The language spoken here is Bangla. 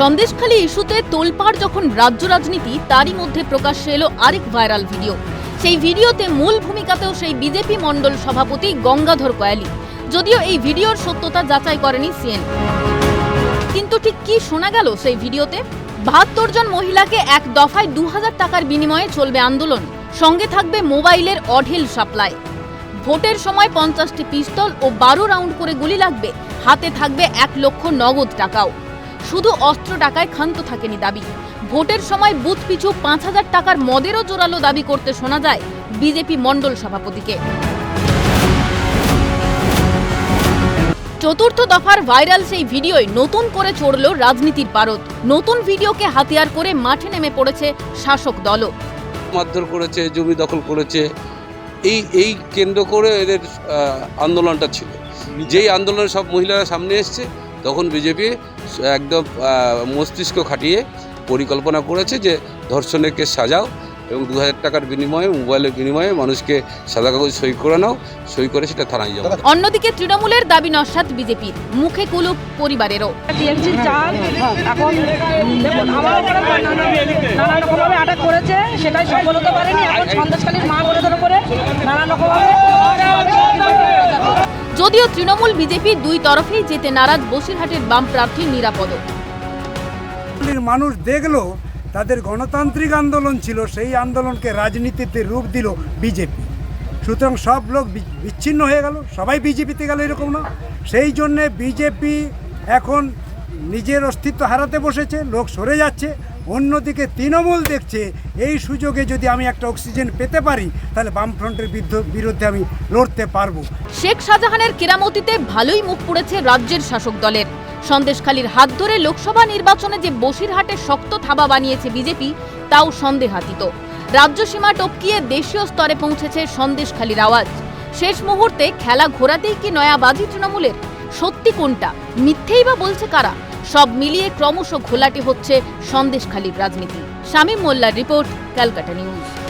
সন্দেশখালী ইস্যুতে তোলপাড় যখন রাজ্য রাজনীতি, তারই মধ্যে প্রকাশ্যে এলো আরেক ভাইরাল ভিডিও। সেই ভিডিওতে মূল ভূমিকাতেও সেই বিজেপি মণ্ডল সভাপতি গঙ্গাধর কয়ালি। যদিও এই ভিডিওর সত্যতা যাচাই করেনি সিএন। কিন্তু ঠিক কি শোনা গেল সেই ভিডিওতে? বাহাত্তর জন মহিলাকে এক দফায় দু হাজার টাকার বিনিময়ে চলবে আন্দোলন। সঙ্গে থাকবে মোবাইলের অঢেল সাপ্লাই। ভোটের সময় পঞ্চাশটি পিস্তল ও বারো রাউন্ড করে গুলি লাগবে। হাতে থাকবে এক লক্ষ নগদ টাকাও। শুধু অস্ত্র টাকায় ক্ষান্ত থাকেনি দাবি। ভোটের সময় বুথ পিছু পাঁচ হাজার টাকার মদেরও জোরালো দাবি করতে শোনা যায় বিজেপি মণ্ডল সভাপতিকে। চতুর্থ দফার ভাইরাল সেই ভিডিওয় নতুন করে চড়ল রাজনীতির পারদ। নতুন ভিডিওকে হাতিয়ার করে মাঠে নেমে পড়েছে শাসক দলও। মারধর করেছে জমি দখল করেছে এই এই কেন্দ্র করে এদের আহ, আন্দোলনটা ছিল। যেই আন্দোলনে সব মহিলারা সামনে এসছে তখন বিজেপি একদম মস্তিষ্ক খাটিয়ে পরিকল্পনা করেছে যে ধর্ষণের কেস সাজাও এবং দু হাজার টাকার বিনিময়ে মোবাইলের বিনিময়ে মানুষকে সাদা কাগজ সই করে নাও সই করে সেটা থানায় যাও। অন্যদিকে তৃণমূলের দাবি নস্বাত বিজেপির মুখে কুলুপ পরিবারেরও। চাল এখন রকমভাবে আটাক করেছে সেটাই সফল হতে পারেনি এখন সন্দেশকালীর মা উপরে নানা রকমভাবে যদিও তৃণমূল বিজেপি দুই তরফেই যেতে নারাজ বসিরহাটের বাম প্রার্থী নিরাপদ। মানুষ দেখল, তাদের গণতান্ত্রিক আন্দোলন ছিল, সেই আন্দোলনকে রাজনীতিতে রূপ দিল বিজেপি। সুতরাং সব লোক বিচ্ছিন্ন হয়ে গেল, সবাই বিজেপিতে গেল এরকম না। সেই জন্যে বিজেপি এখন নিজের অস্তিত্ব হারাতে বসেছে, লোক সরে যাচ্ছে অন্যদিকে তৃণমূল দেখছে, এই সুযোগে যদি আমি একটা অক্সিজেন পেতে পারি, তাহলে বামফ্রন্টের বিরুদ্ধে আমি লড়তে পারব। শেখ শাহজাহানের কেরামতিতে ভালোই মুখ পড়েছে রাজ্যের শাসক দলের। সন্দেশখালীর হাত ধরে লোকসভা নির্বাচনে যে বসিরহাটে শক্ত থাবা বানিয়েছে বিজেপি, তাও সন্দেহাতীত। রাজ্য সীমা টপকিয়ে দেশীয় স্তরে পৌঁছেছে সন্দেশখালীর আওয়াজ। শেষ মুহূর্তে খেলা ঘোরাতেই কি নয়াবাজি তৃণমূলের? সত্যি কোনটা? মিথ্যেই বা বলছে কারা? সব মিলিয়ে ক্রমশ ঘোলাটে হচ্ছে সন্দেশখালীর রাজনীতি। শামীম মোল্লার রিপোর্ট ক্যালকাটা নিউজ।